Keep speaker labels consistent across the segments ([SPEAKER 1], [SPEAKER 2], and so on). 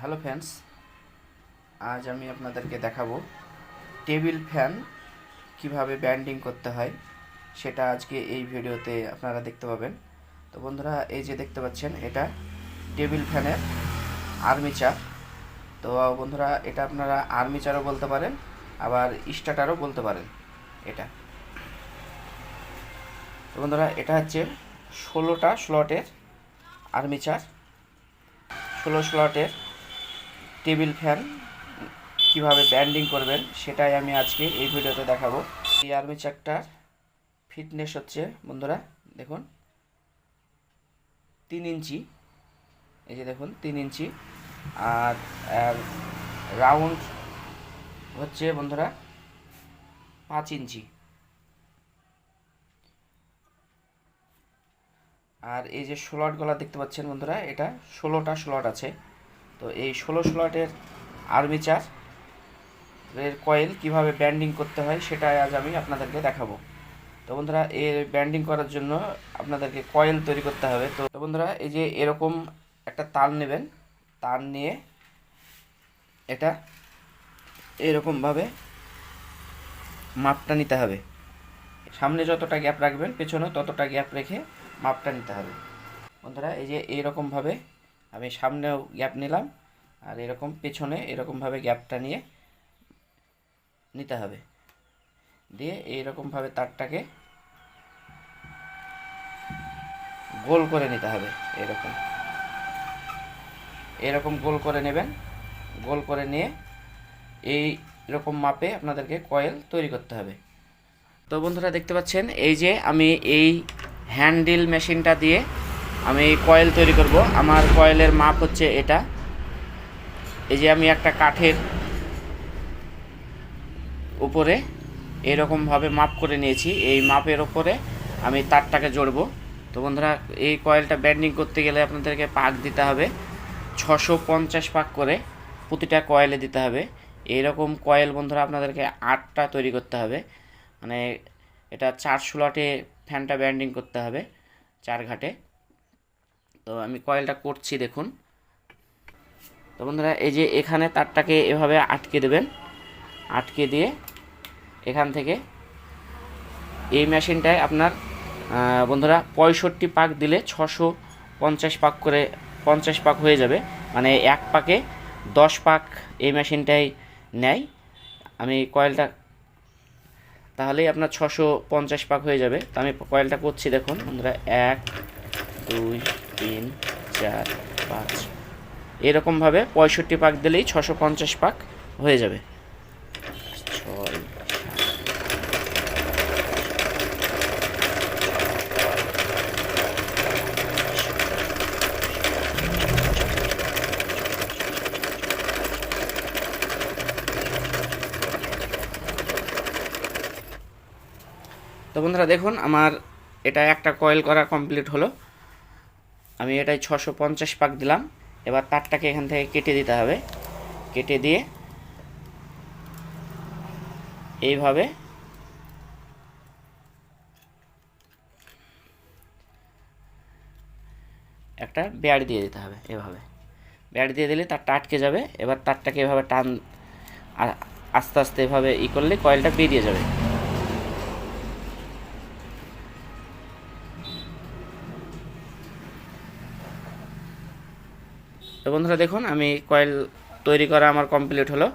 [SPEAKER 1] Hello friends আজ আমি আপনাদেরকে দেখাবো টেবিল ফ্যান কীভাবে ব্যান্ডিং করতে হয়, সেটা আজকে এই ভিডিওতে আপনারা দেখতে পাবেন। তো বন্ধুরা, এই যে দেখতে পাচ্ছেন, এটা টেবিল ফ্যানের আর্মিচার তো বন্ধুরা, এটা আপনারা আর্মিচারও বলতে পারেন, আবার স্টার্টারও বলতে পারেন, এটা। তো বন্ধুরা, এটা হচ্ছে ষোলোটা স্লটের আর্মিচার ষোলো স্লটের টেবিল ফ্যান, কীভাবে ব্যান্ডিং করবেন সেটাই আমি আজকে এই ভিডিওতে দেখাবো। এই আর্মিচারটার ফিটনেস হচ্ছে, বন্ধুরা, দেখুন। তিন ইঞ্চি, এই যে দেখুন, তিন ইঞ্চি। আর রাউন্ড হচ্ছে, বন্ধুরা, পাঁচ ইঞ্চি। আর এই যে স্লটগুলো দেখতে পাচ্ছেন, বন্ধুরা, এটা ষোলোটা স্লট আছে। তো এই ষোলো স্লটের আর্মিচার এর কয়েল কীভাবে ব্যান্ডিং করতে হয় সেটাই আজ আমি আপনাদেরকে দেখাবো। তো বন্ধুরা, এর ব্যান্ডিং করার জন্য আপনাদেরকে কয়েল তৈরি করতে হবে। তো তো বন্ধুরা, এই যে এরকম একটা তার নেবেন, তার নিয়ে এটা এরকমভাবে মাপটা নিতে হবে। সামনে যতটা গ্যাপ রাখবেন, পেছনে ততটা গ্যাপ রেখে মাপটা নিতে হবে। বন্ধুরা, এই যে এইরকমভাবে আমি সামনেও গ্যাপ নিলাম, আর এরকম পেছনে এরকমভাবে গ্যাপটা নিয়ে নিতে হবে। দিয়ে এইরকমভাবে তারটাকে গোল করে নিতে হবে, এরকম। এরকম গোল করে নেবেন, গোল করে নিয়ে এই রকম মাপে আপনাদেরকে কয়েল তৈরি করতে হবে। তো বন্ধুরা দেখতে পাচ্ছেন, এই যে আমি এই হ্যান্ডেল মেশিনটা দিয়ে আমি এই কয়েল তৈরি করব। আমার কয়েলের মাপ হচ্ছে এটা। এই যে আমি একটা কাঠের উপরে এরকমভাবে মাপ করে নিয়েছি। এই মাপের ওপরে আমি তারটাকে জড়বো। তো বন্ধুরা, এই কয়েলটা ব্যান্ডিং করতে গেলে আপনাদেরকে পাক দিতে হবে। ছশো পঞ্চাশ পাক করে প্রতিটা কয়েলে দিতে হবে। এইরকম কয়েল বন্ধুরা, আপনাদেরকে আটটা তৈরি করতে হবে। মানে এটা চার স্লটে ফ্যানটা ব্যান্ডিং করতে হবে চার ঘাটে। তো আমি কয়েলটা করছি, দেখুন। তো বন্ধুরা, এই যে এখানে তারটাকে এভাবে আটকে দেবেন। আটকে দিয়ে এখান থেকে এই মেশিনটায় আপনার বন্ধুরা, পঁয়ষট্টি পাক দিলে ছশো পঞ্চাশ পাক করে, পঞ্চাশ পাক হয়ে যাবে। মানে এক পাকে দশ পাক এই মেশিনটাই নেয়। আমি কয়েলটা, তাহলেই আপনার ছশো পঞ্চাশ পাক হয়ে যাবে। তো আমি কয়েলটা করছি, দেখুন, বন্ধুরা, এক, দুই তিন, চার, পাঁচ। এরকমভাবে পঁয়ষট্টি পাক দিলেই ছশো পঞ্চাশ পাক হয়ে যাবে। ছয় তো বন্ধুরা দেখুন, আমার এটা একটা কয়েল করা কমপ্লিট হলো। আমি এটাই ছশো পঞ্চাশ পাক দিলাম। এবার তারটাকে এখান থেকে কেটে দিতে হবে। কেটে দিয়ে এইভাবে একটা বেয়ার দিয়ে দিতে হবে এভাবে। বেয়ার দিয়ে দিলে তারটা আটকে যাবে। এবার তারটাকে এভাবে টান আস্তে আস্তে এভাবে ই করলে কয়েলটা বেরিয়ে যাবে। তো বন্ধুরা দেখুন, আমি কয়েল তৈরি করা আমার কমপ্লিট হলো।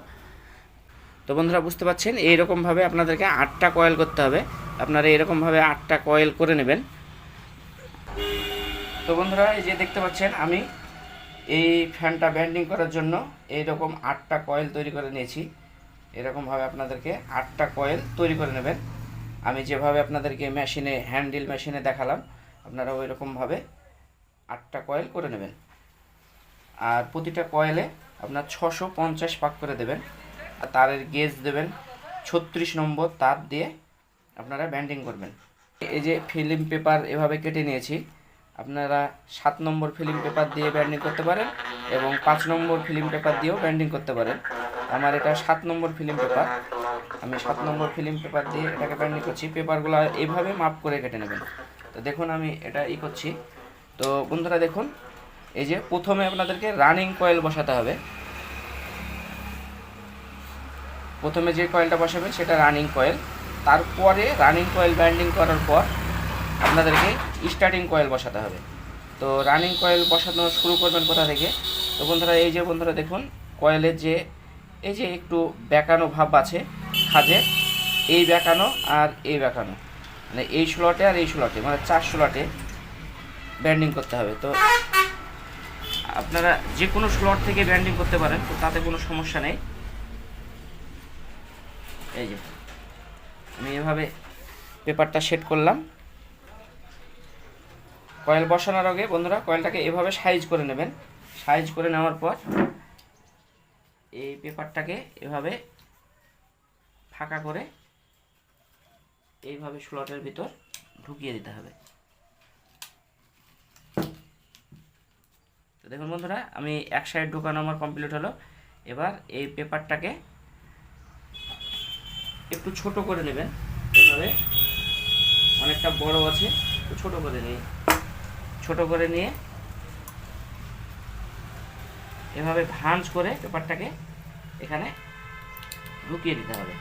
[SPEAKER 1] তো বন্ধুরা বুঝতে পারছেন, এইরকমভাবে আপনাদেরকে আটটা কয়েল করতে হবে। আপনারা এরকমভাবে আটটা কয়েল করে নেবেন। তো বন্ধুরা, এই যে দেখতে পাচ্ছেন, আমি এই ফ্যানটা ব্যান্ডিং করার জন্য এইরকম আটটা কয়েল তৈরি করে নিয়েছি। এরকমভাবে আপনাদেরকে আটটা কয়েল তৈরি করে নেবেন। আমি যেভাবে আপনাদেরকে মেশিনে হ্যান্ডেল মেশিনে দেখালাম আপনারা ওই রকমভাবে আটটা কয়েল করে নেবেন। আর প্রতিটা কয়েলে আপনার ছশো পঞ্চাশ পাক করে দেবেন। আর তারের গেজ দেবেন, ছত্রিশ নম্বর তার দিয়ে আপনারা ব্যান্ডিং করবেন। এই যে ফিল্ম পেপার এভাবে কেটে নিয়েছি, আপনারা সাত নম্বর ফিল্ম পেপার দিয়ে ব্যান্ডিং করতে পারেন এবং পাঁচ নম্বর ফিল্ম পেপার দিয়েও ব্যান্ডিং করতে পারেন। আমার এটা সাত নম্বর ফিল্ম পেপার আমি সাত নম্বর ফিল্ম পেপার দিয়ে এটাকে ব্যান্ডিং করছি। পেপারগুলো এইভাবে মাপ করে কেটে নেবেন। তো দেখুন আমি এটা ই করছি। তো বন্ধুরা দেখুন এই যে প্রথমে আপনাদেরকে রানিং কয়েল বসাতে হবে। প্রথমে যে কয়েলটা বসাবেন সেটা রানিং কয়েল। তারপরে রানিং কয়েল ব্যান্ডিং করার পর আপনাদেরকে স্টার্টিং কয়েল বসাতে হবে। তো রানিং কয়েল বসানো শুরু করবেন কোথা থেকে? তো বন্ধুরা, এই যে বন্ধুরা দেখুন, কয়েলের যে এই যে একটু বেঁকানো ভাব আছে খাজের এই বেঁকানো আর এই বেঁকানো। মানে এই স্লটে আর এই স্লটে মানে চার স্লটে ব্যান্ডিং করতে হবে। তো আপনারা যে কোনো স্লট থেকে ব্যান্ডিং করতে পারেন, তো তাতে কোনো সমস্যা নেই। এই যে, আমি এভাবে পেপারটা সেট করলাম। কয়েল বসানোর আগে বন্ধুরা, কয়েলটাকে এভাবে সাইজ করে নেবেন। সাইজ করে নেওয়ার পর এই পেপারটাকে এভাবে ফাঁকা করে এইভাবে স্লটের ভিতর ঢুকিয়ে দিতে হবে। তো দেখুন বন্ধুরা, আমি এক সাইড ঢোকানো আমার কমপ্লিট হলো। এবার এই পেপারটাকে একটু ছোট করে নেবেন। এভাবে অনেকটা বড় আছে, একটু ছোট করে নিয়ে, ছোট করে নিয়ে এভাবে ভাঁজ করে পেপারটাকে এখানে ঢুকিয়ে দিতে হবে।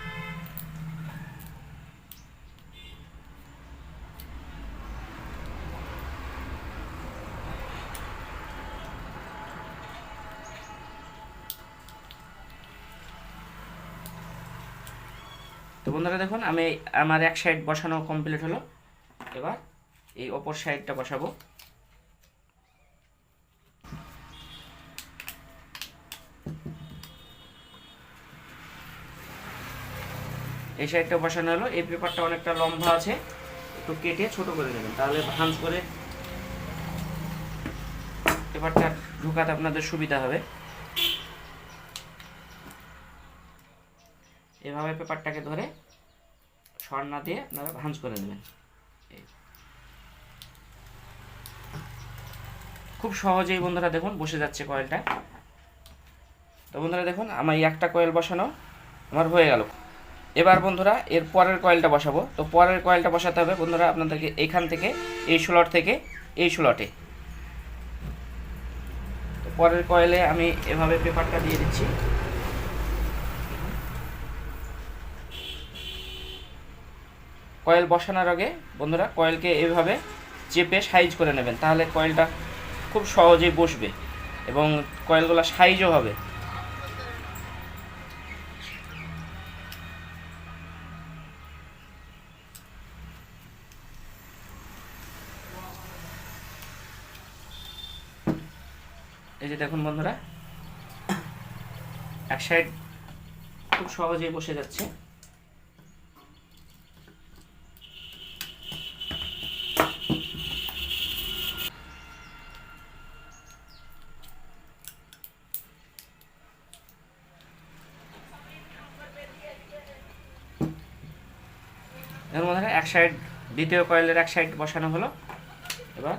[SPEAKER 1] তো বন্ধুরা দেখুন, আমি আমার এক সাইড বসানো কমপ্লিট হলো। এবার এই অপর সাইডটা বসাবো। এই সাইডটা বসানো হলো। এই পেপারটা অনেকটা লম্বা আছে। একটু কেটে ছোট করে নেবেন, তাহলে ভাঁজ করে পেপারটা ঢুকাতে আপনাদের সুবিধা হবে। এভাবে পেপারটাকে ধরে সরনা দিয়ে আপনারা ভাঁজ করে নেবেন। খুব সহজেই বন্ধুরা দেখুন, বসে যাচ্ছে কয়েলটা তো বন্ধুরা দেখুন, আমার এই একটা কয়েল বসানো আমার হয়ে গেল। এবার বন্ধুরা, এর পরের কয়েলটা বসাবো। তো পরের কয়েলটা বসাতে হবে বন্ধুরা আপনাদেরকে এখান থেকে, এই স্লট থেকে, এই স্লটে তো পরের কয়েলে আমি এভাবে পেপারটা দিয়ে দিচ্ছি। কয়েল বসানোর আগে বন্ধুরা কয়েলকে এভাবে চেপে সাইজ করে নেবেন। তাহলে কয়েলটা খুব সহজেই বসবে এবং কয়েলগুলো সাইজও হবে। এই যে দেখুন বন্ধুরা, এক সাইড খুব সহজেই বসে যাচ্ছে দেখুন বন্ধুরা এক সাইড, দ্বিতীয় কয়েলের এক সাইড বসানো হলো। এবার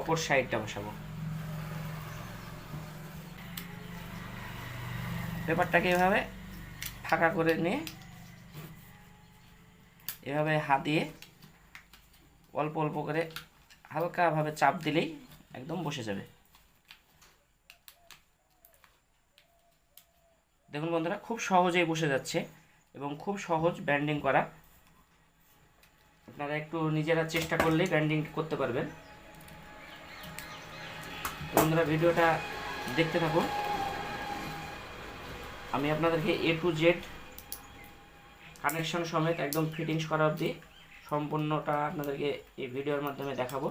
[SPEAKER 1] অপর সাইডটা বসাবো। পেপারটাকে এভাবে ফাঁকা করে নিয়ে এভাবে হাত দিয়ে অল্প অল্প করে হালকাভাবে চাপ দিলেই একদম বসে যাবে। দেখুন বন্ধুরা, খুব সহজেই বসে যাচ্ছে এবং খুব সহজ ব্যান্ডিং করা আপনারা একটু নিজেরা চেষ্টা করলেই ব্যান্ডিং করতে পারবেন। বন্ধুরা, ভিডিওটা দেখতে থাকুন। আমি আপনাদেরকে এ টু জেড কানেকশন সমেত একদম ফিটিংস করা অবধি সম্পূর্ণটা আপনাদেরকে এই ভিডিওর মাধ্যমে দেখাবো,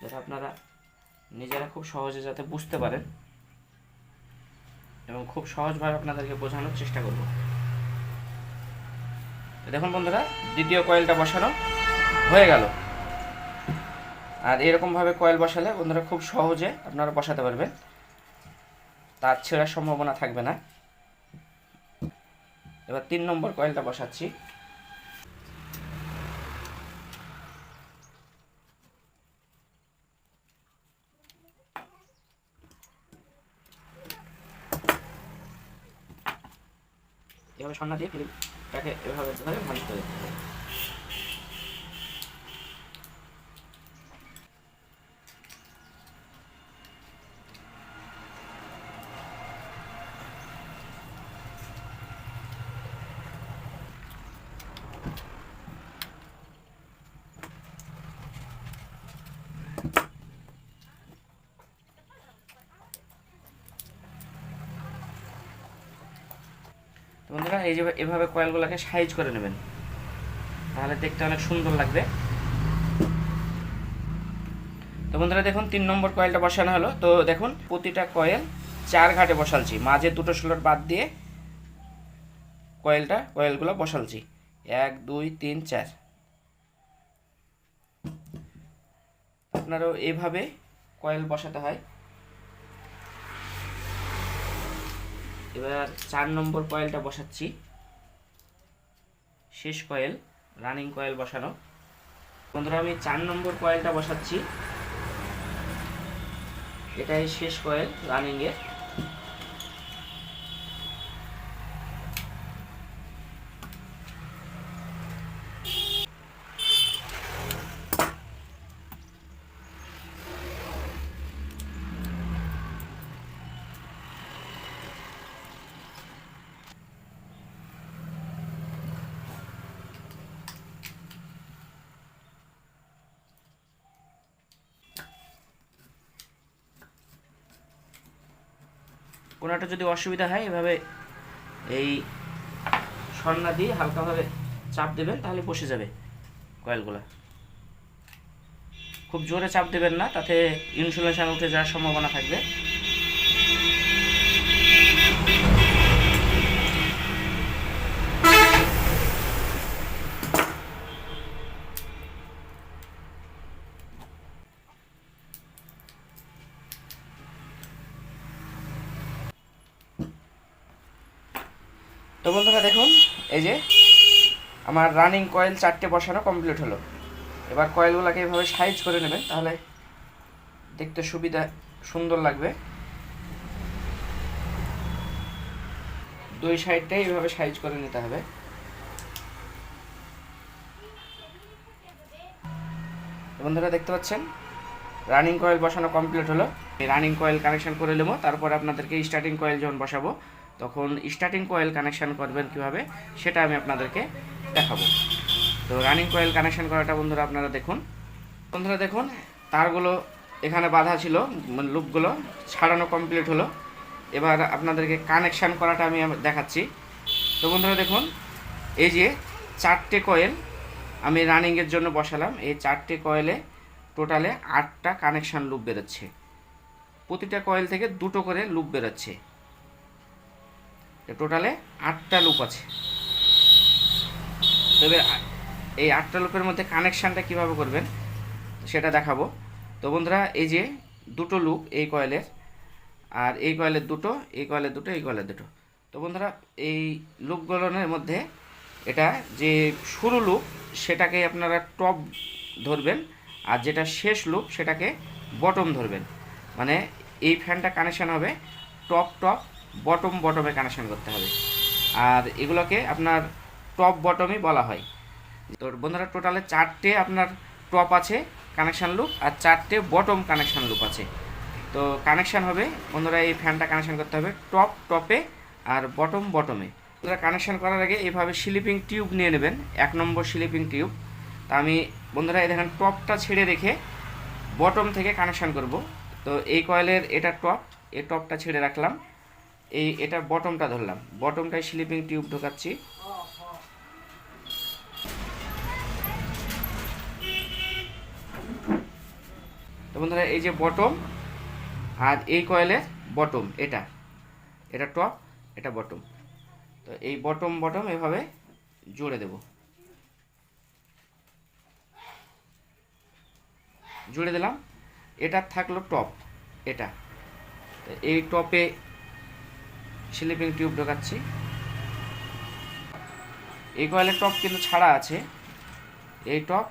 [SPEAKER 1] যাতে আপনারা নিজেরা খুব সহজে যাতে বুঝতে পারেন এবং খুব সহজভাবে আপনাদেরকে বোঝানোর চেষ্টা করব। দেখুন বন্ধুরা, দ্বিতীয় কয়েলটা বসানো হয়ে গেল। আর এরকমভাবে কয়েল বসালে বন্ধুরা খুব সহজে আপনারা বসাতে পারবেন। তার ছেঁড়ার সম্ভাবনা থাকবে না। এবার তিন নম্বর কয়েলটা বসাচ্ছি। এভাবে সন্না দিয়ে ফিলিপটাকে এভাবে ধরে ভাঁজ করে দিতে হবে। বন্ধুরা এই যে এভাবে কয়েলগুলোকে সাইজ করে নেবেন। তাহলে দেখতে অনেক সুন্দর লাগবে। তো বন্ধুরা দেখুন, তিন নম্বর কয়েলটা বসানো হলো। তো দেখুন, প্রতিটা কয়েল চার ঘাটে বসালছি। মাঝে দুটো স্লট বাদ দিয়ে কয়েলটা, কয়েলগুলো বসালছি। এক, দুই, তিন, চার। আপনারও এভাবে কয়েল বসাতে হয়। এবার চার নম্বর কয়েলটা বসাচ্ছি। শেষ কয়েল রানিং কয়েল বসানো। বন্ধুরা, আমি চার নম্বর কয়েলটা বসাচ্ছি। এটাই শেষ কয়েল রানিং এর কোনো একটা যদি অসুবিধা হয়, এভাবে এই সন্না দিয়ে হালকাভাবে চাপ দেবেন, তাহলে বসে যাবে কয়েলগুলো। খুব জোরে চাপ দেবেন না, তাতে ইনসুলেশন উঠে যাওয়ার সম্ভাবনা থাকবে। যে আমার রানিং কয়েল চারটে বসানো কমপ্লিট হলো। এবার কয়েলগুলোকে এভাবে সাইজ করে নেবেন তাহলে দেখতে সুবিধা, সুন্দর লাগবে। দুই সাইডটাই এইভাবে সাইজ করে নিতে হবে। বন্ধুরা, দেখতে পাচ্ছেন? রানিং কয়েল বসানো কমপ্লিট হলো। রানিং কয়েল কানেকশন করে নেব, তারপর আপনাদেরকে স্টার্টিং কয়েল যখন বসাবো। তখন স্টার্টিং কয়েল কানেকশান করবেন কীভাবে, সেটা আমি আপনাদেরকে দেখাবো। তো রানিং কয়েল কানেকশান করাটা বন্ধুরা আপনারা দেখুন। বন্ধুরা দেখুন, তারগুলো এখানে বাধা ছিল মানে লুপগুলো ছাড়ানো কমপ্লিট হলো। এবার আপনাদেরকে কানেকশান করাটা আমি দেখাচ্ছি। তো বন্ধুরা দেখুন, এই যে চারটে কয়েল আমি রানিংয়ের জন্য বসালাম, এই চারটে কয়েলে টোটালে আটটা কানেকশান লুপ বেরোচ্ছে। প্রতিটা কয়েল থেকে দুটো করে লুপ বেরোচ্ছে। টোটালে আটটা লুপ আছে। তবে এই আটটা লুপের মধ্যে কানেকশানটা কীভাবে করবেন, সেটা দেখাবো। তো বন্ধুরা, এই যে দুটো লুপ এই কয়েলের আর এই কয়েলের দুটো, এই কয়েলের দুটো, এই কয়েলের দুটো। তো বন্ধুরা, এই লুপগুলোর মধ্যে এটা যে শুরু লুপ সেটাকে আপনারা টপ ধরবেন, আর যেটা শেষ লুপ সেটাকে বটম ধরবেন। মানে এই ফ্যানটা কানেকশান হবে টপ টপ বটম বটমে কানেকশন করতে হবে। আর এগুলোকে আপনার টপ বটমই বলা হয়। তো বন্ধুরা টোটালে চারটে আপনার টপ আছে কানেকশান লুপ আর চারটে বটম কানেকশান লুপ আছে। তো কানেকশান হবে, বন্ধুরা, এই ফ্যানটা কানেকশান করতে হবে টপ টপে আর বটম বটমে বন্ধুরা কানেকশান করার আগে এইভাবে স্লিপিং টিউব নিয়ে নেবেন, এক নম্বর স্লিপিং টিউব তা আমি, বন্ধুরা, এই দেখেন টপটা ছেড়ে রেখে বটম থেকে কানেকশান করব। তো এই কয়েলের এটা টপ এই টপটা ছেড়ে রাখলাম। এই, এটা বটমটা ধরলাম। বটমটায় স্লিপিং টিউব ঢোকাচ্ছি। তো বন্ধুরা, এই যে বটম আর এই কয়েলের বটম এটা। এটা টপ এটা বটম তো এই বটম বটম এভাবে জুড়ে দেব। জুড়ে দিলাম। এটা থাকল টপ এটা। এই টপে স্লিপিং টিউব ঢোকাচ্ছি। এই কয়েলের টপ কিন্তু ছাড়া আছে। এই টপ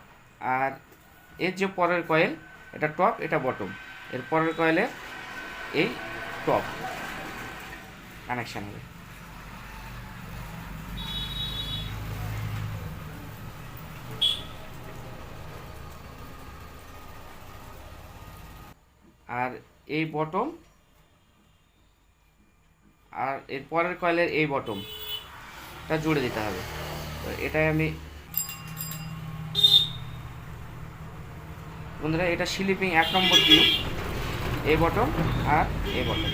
[SPEAKER 1] আর এর যে পরের কয়েল এটা টপ এটা বটম এর পরের কয়েলে এই টপ কানেকশান হবে। আর এই বটম আর এর পরের কয়েলের এই বটমটা জুড়ে দিতে হবে। তো এটাই আমি বন্ধুরা, এটা স্লিপিং এক নম্বর টিউব এই বটম আর এ বটম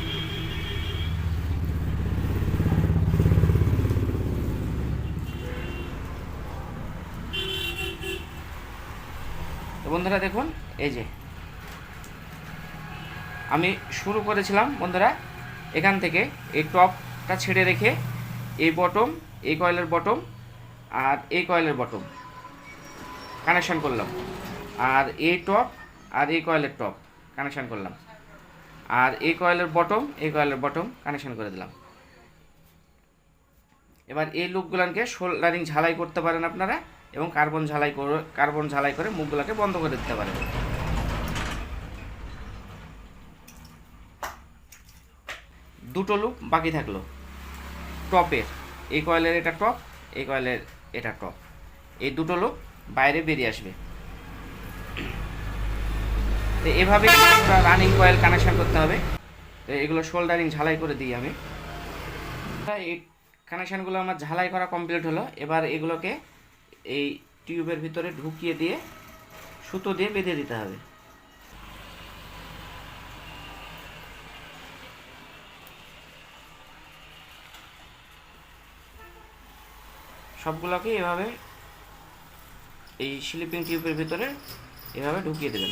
[SPEAKER 1] বন্ধুরা, দেখুন, এই যে। আমি শুরু করেছিলাম, বন্ধুরা এখান থেকে এই টপটা ছেড়ে রেখে এই বটম এই কয়েলের বটম আর এই কয়েলের বটম কানেকশান করলাম। আর এই টপ আর এই কয়েলের টপ কানেকশান করলাম। আর এই কয়েলের বটম এই কয়েলের বটম কানেকশান করে দিলাম। এবার এই লুকগুলোকে সোল্ডারিং ঝালাই করতে পারেন আপনারা এবং কার্বন ঝালাই করে কার্বন ঝালাই করে মুখগুলোকে বন্ধ করে দিতে পারেন। দুটো লুক বাকি থাকল। টপের এই কয়েলের এটা টপ এই কয়েলের এটা টপ এই দুটো লুক বাইরে বেরিয়ে আসবে। তো এভাবে রানিং কয়েল কানেকশন করতে হবে। তো এগুলো শোল্ডারিং ঝালাই করে দিই আমি। এই কানেকশানগুলো আমার ঝালাই করা কমপ্লিট হলো। এবার এগুলোকে এই টিউবের ভিতরে ঢুকিয়ে দিয়ে সুতো দিয়ে বেঁধে দিতে হবে। সবগুলোকে এভাবে এই স্লিপিং টিউবের ভিতরে এভাবে ঢুকিয়ে দেবেন।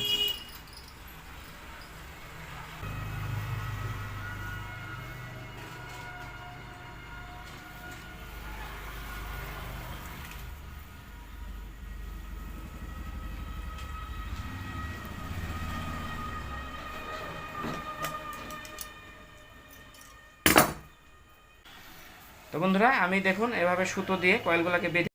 [SPEAKER 1] আমি দেখুন এভাবে সুতো দিয়ে কয়েলগুলোকে বেঁধে